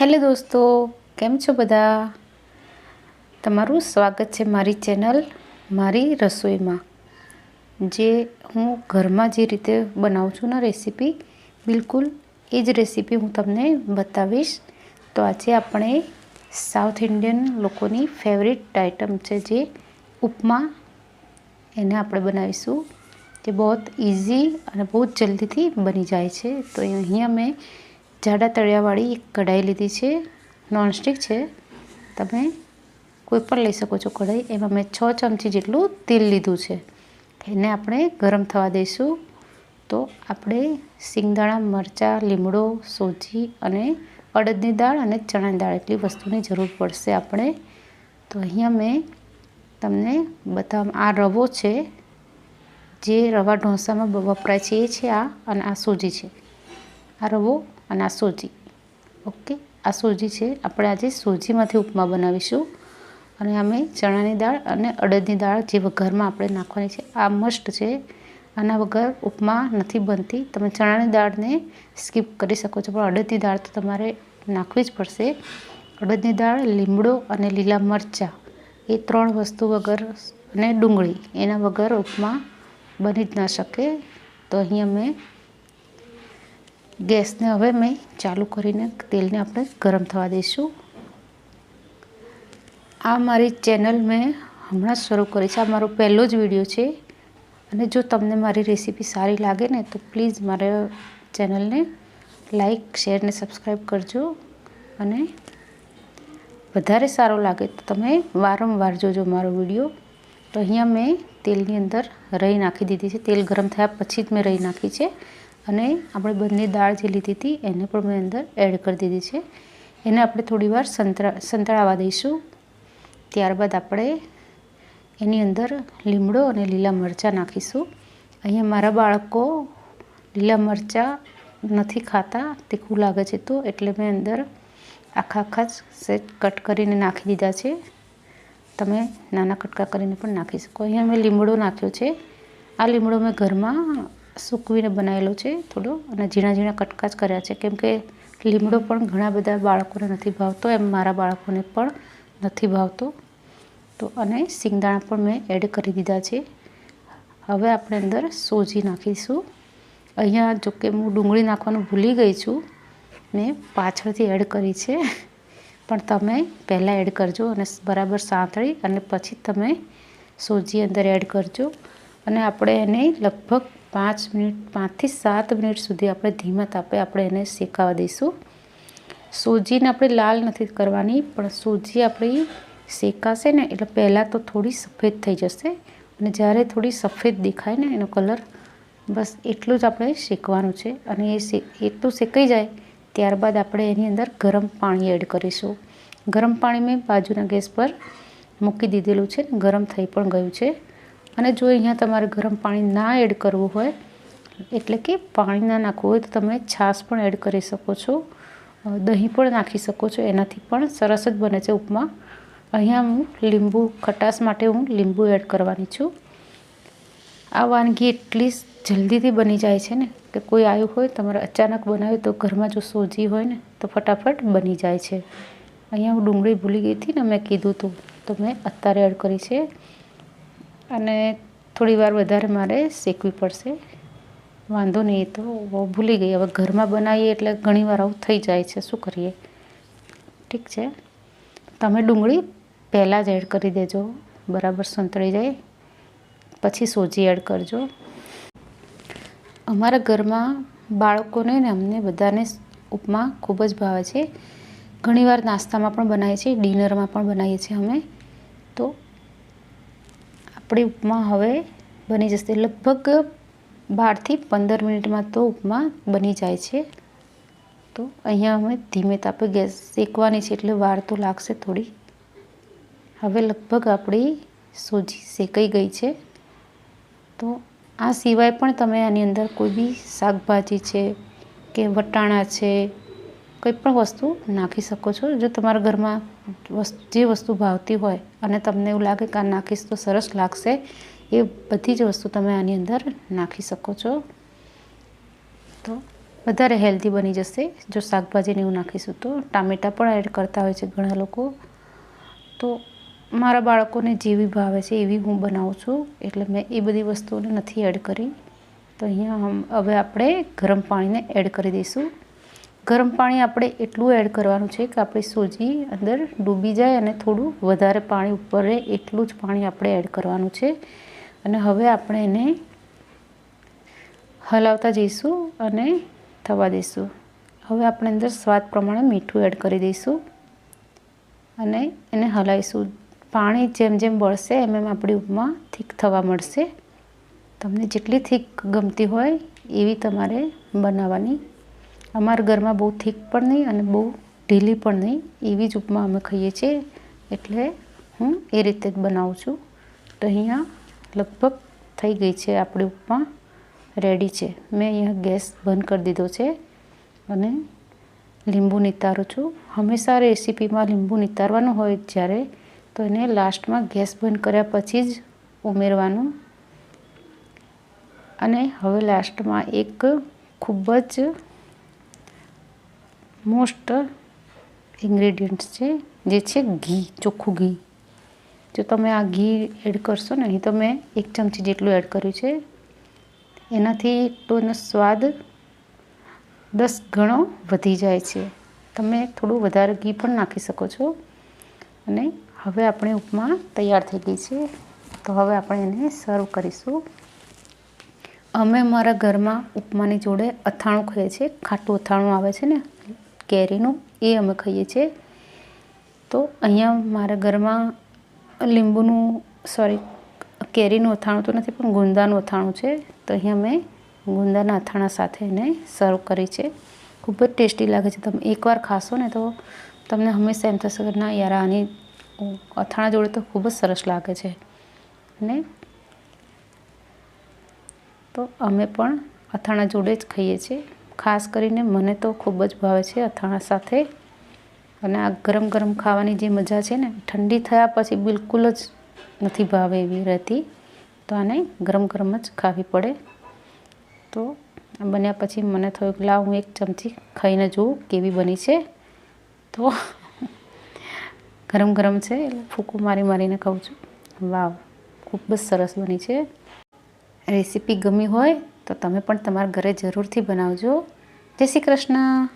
Hello દોસ્તો, કેમ છો બધા? તમારું સ્વાગત છે મારી ચેનલ મારી રસોઈમાં. જે હું ઘરમાં જે રીતે બનાવું છું ને રેસીપી, બિલકુલ એ જ રેસીપી હું તમને બતાવીશ. તો આજે આપણે સાઉથ ઇન્ડિયન લોકોની ફેવરિટ આઇટમ છે જે ઉપમા. એને આપણે બનાવીશું, જે બહુ ઇઝી અને બહુ જ જલ્દીથી બની જાય છે. તો અહીંયા મેં જાડા તળિયાવાળી એક કઢાઈ લીધી છે. નોનસ્ટિક છે. તમે કોઈ પણ લઈ શકો છો કઢાઈ. એમાં મેં છ ચમચી જેટલું તેલ લીધું છે. એને આપણે ગરમ થવા દઈશું. તો આપણે સિંગદાણા, મરચાં, લીમડો, સોજી અને અડદની દાળ અને ચણાની દાળ એટલી વસ્તુની જરૂર પડશે આપણે. તો અહીંયા મેં તમને બધા આ રવો છે. જે રવા ઢોસામાં વપરાય છે એ છે આ અને આ સોજી છે. આ અને આ સોજી. ઓકે? આ સોજી છે. આપણે આજે સોજીમાંથી ઉપમા બનાવીશું. અને અમે ચણાની દાળ અને અડદની દાળ જે વઘારમાં આપણે નાખવાની છે, આ મસ્ટ છે. આના વગર ઉપમા નથી બનતી. તમે ચણાની દાળને સ્કીપ કરી શકો છો, પણ અડદની દાળ તો તમારે નાખવી જ પડશે. અડદની દાળ, લીમડો અને લીલા મરચાં, એ ત્રણ વસ્તુ વગર અને ડુંગળી, એના વગર ઉપમા બની જ ના શકે. તો અહીંયા મેં ગેસને હવે મેં ચાલુ કરીને તેલને આપણે ગરમ થવા દઈશું. આ મારી ચેનલ મેં હમણાં શરૂ કરી છે. આ મારો પહેલો જ વીડિયો છે. અને જો તમને મારી રેસીપી સારી લાગે ને, તો પ્લીઝ મારા ચેનલને લાઈક, શેર ને સબસ્ક્રાઈબ કરજો. અને વધારે સારો લાગે તો તમે વારંવાર જોજો મારો વીડિયો. તો અહીંયા મેં તેલની અંદર રહી નાખી દીધી છે. તેલ ગરમ થયા પછી જ મેં રહી નાખી છે. અને આપણે બંને દાળ જે લીધી હતી એને પણ મેં અંદર એડ કરી દીધી છે. એને આપણે થોડીવાર સંતળા સંતળાવા દઈશું. ત્યારબાદ આપણે એની અંદર લીમડો અને લીલા મરચાં નાખીશું. અહીંયા મારા બાળકો લીલા મરચાં નથી ખાતા, તીખું લાગે છે તો, એટલે મેં અંદર આખા આખા સેટ કટ કરીને નાખી દીધા છે. તમે નાના કટકા કરીને પણ નાખી શકો. અહીંયા મેં લીમડો નાખ્યો છે. આ લીમડો મેં ઘરમાં સૂકવીને બનાવેલો છે થોડો અને ઝીણા ઝીણા કટકા જ કર્યા છે. કેમ કે લીમડો પણ ઘણા બધા બાળકોને નથી ભાવતો, એમ મારા બાળકોને પણ નથી ભાવતો. તો અને સિંગદાણા પણ મેં એડ કરી દીધા છે. હવે આપણે અંદર સોજી નાખીશું. અહીંયા જોકે હું ડુંગળી નાખવાનું ભૂલી ગઈ છું. મેં પાછળથી એડ કરી છે. પણ તમે પહેલાં એડ કરજો અને બરાબર સાંતળી અને પછી તમે સોજી અંદર એડ કરજો. અને આપણે એને લગભગ પાંચ મિનિટ, પાંચથી સાત મિનિટ સુધી આપણે ધીમા તાપે આપણે એને શેકાવા દઈશું. સોજીને આપણે લાલ નથી કરવાની, પણ સોજી આપણી શેકાશે ને, એટલે પહેલાં તો થોડી સફેદ થઈ જશે. અને જ્યારે થોડી સફેદ દેખાય ને, એનો કલર બસ એટલું જ આપણે શેકવાનું છે. અને એ એટલું શેકાઈ જાય, ત્યારબાદ આપણે એની અંદર ગરમ પાણી એડ કરીશું. ગરમ પાણી મેં બાજુના ગેસ પર મૂકી દીધેલું છે ગરમ થઈ પણ ગયું છે. અને જો અહીંયા તમારે ગરમ પાણી ના એડ કરવું હોય, એટલે કે પાણી ના નાખવું હોય, તો તમે છાશ પણ એડ કરી શકો છો. દહીં પણ નાખી શકો છો. એનાથી પણ સરસ જ બને છે ઉપમા. અહીંયા હું લીંબુ ખટાશ માટે હું લીંબુ એડ કરવાની છું. આ વાનગી એટલી જલ્દીથી બની જાય છે ને, કે કોઈ આવ્યું હોય, તમારે અચાનક બનાવ્યું તો ઘરમાં જો સોજી હોય ને, તો ફટાફટ બની જાય છે. અહીંયા હું ડુંગળી ભૂલી ગઈ હતી ને, મેં કીધું હતું તો મેં અત્યારે એડ કરી છે. અને થોડીવાર વધારે મારે શેકવી પડશે. વાંધો નહીં તો ભૂલી ગઈ. હવે ઘરમાં બનાવીએ એટલે ઘણીવાર આવું થઈ જાય છે. શું કરીએ? ઠીક છે. તમે ડુંગળી પહેલાં જ એડ કરી દેજો. બરાબર સંતળી જાય. પછી સોજી એડ કરજો. અમારા ઘરમાં બાળકોને ને અમને બધાને ઉપમા ખૂબ જ ભાવે છે. ઘણીવાર નાસ્તામાં પણ બનાવીએ છીએ, ડિનરમાં પણ બનાવીએ છીએ અમે. આપણી ઉપમા હવે બની જશે. લગભગ બારથી પંદર મિનિટમાં તો ઉપમા બની જાય છે. તો અહીંયા અમે ધીમે તાપે ગેસ શેકવાની છે એટલે વાર તો લાગશે થોડી. હવે લગભગ આપણી સોજી શેકાઈ ગઈ છે. તો આ સિવાય પણ તમે આની અંદર કોઈ બી શાકભાજી છે કે વટાણા છે કોઈ પણ વસ્તુ નાખી શકો છો. જો તમારા ઘરમાં જે વસ્તુ ભાવતી હોય અને તમને એવું લાગે કે આ નાખીશ તો સરસ લાગશે, એ બધી જ વસ્તુ તમે આની અંદર નાખી શકો છો. તો વધારે હેલ્ધી બની જશે. જો શાકભાજીને એવું નાખીશું તો ટામેટાં પણ એડ કરતા હોય છે ઘણા લોકો. તો મારા બાળકોને જેવી ભાવે છે એવી હું બનાવું છું. એટલે મેં એ બધી વસ્તુઓને નથી એડ કરી. તો અહીંયા હવે આપણે ગરમ પાણીને એડ કરી દઈશું. ગરમ પાણી આપણે એટલું એડ કરવાનું છે કે આપણી સોજી અંદર ડૂબી જાય અને થોડું વધારે પાણી ઉપર રહે એટલું જ પાણી આપણે એડ કરવાનું છે. અને હવે આપણે એને હલાવતા જઈશું અને થવા દઈશું. હવે આપણે અંદર સ્વાદ પ્રમાણે મીઠું એડ કરી દઈશું અને એને હલાવીશું. પાણી જેમ જેમ બળશે એમ એમ આપણી ઉપમા થીક થવા મળશે. તમને જેટલી થીક ગમતી હોય એવી તમારે બનાવવાની અમારા ઘરમાં બહુ થીક પણ નહીં અને બહુ ઢીલી પણ નહીં, એવી જ ઉપમા અમે ખાઈએ છીએ. એટલે હું એ રીતે જ બનાવું છું. તો અહીંયા લગભગ થઈ ગઈ છે આપણી ઉપમા, રેડી છે. મેં અહીંયા ગેસ બંધ કરી દીધો છે અને લીંબુ નિતારું છું. હંમેશા રેસીપીમાં લીંબુ નિતારવાનું હોય જ્યારે, તો એને લાસ્ટમાં ગેસ બંધ કર્યા પછી જ ઉમેરવાનું. અને હવે લાસ્ટમાં એક ખૂબ જ મોસ્ટ ઇન્ગ્રેડિયન્ટ્સ છે, જે છે ઘી, ચોખ્ખું ઘી. જો તમે આ ઘી એડ કરશો ને, અહીં તો મેં એક ચમચી જેટલું એડ કર્યું છે, એનાથી એનો સ્વાદ દસ ગણો વધી જાય છે. તમે થોડું વધારે ઘી પણ નાખી શકો છો. અને હવે આપણે ઉપમા તૈયાર થઈ ગઈ છે. તો હવે આપણે એને સર્વ કરીશું. અમે મારા ઘરમાં ઉપમાની જોડે અથાણું ખાઈએ છીએ, ખાટું અથાણું આવે છે ને કેરીનું એ અમે ખાઈએ છીએ. તો અહીંયા મારા ઘરમાં લીંબુનું સોરી કેરીનું અથાણું તો નથી, પણ ગુંદાનું અથાણું છે. તો અહીંયા મેં ગુંદાના અથાણા સાથે એને સર્વ કરી છે. ખૂબ જ ટેસ્ટી લાગે છે. તમે એકવાર ખાશો ને તો તમને હંમેશા એમ થશે કે ના યાર, આની અથાણા જોડે તો ખૂબ જ સરસ લાગે છે. અને તો અમે પણ અથાણા જોડે જ ખાઈએ છીએ. ખાસ કરીને મને તો ખૂબ જ ભાવે છે અથાણા સાથે. અને આ ગરમ ગરમ ખાવાની જે મજા છે ને, ઠંડી થયા પછી બિલકુલ જ નથી ભાવે એવી રહેતી. તો આને ગરમ ગરમ જ ખાવી પડે. તો આ બન્યા પછી મને થયું કે લાવ હું એક ચમચી ખાઈને જોઉં કેવી બની છે. તો ગરમ ગરમ છે એટલે ફૂકું મારી મારીને ખાઉં છું. વાવ, ખૂબ જ સરસ બની છે. રેસીપી ગમી હોય તો તમે પણ તમારા ઘરે જરૂરથી બનાવજો. જય શ્રી કૃષ્ણ.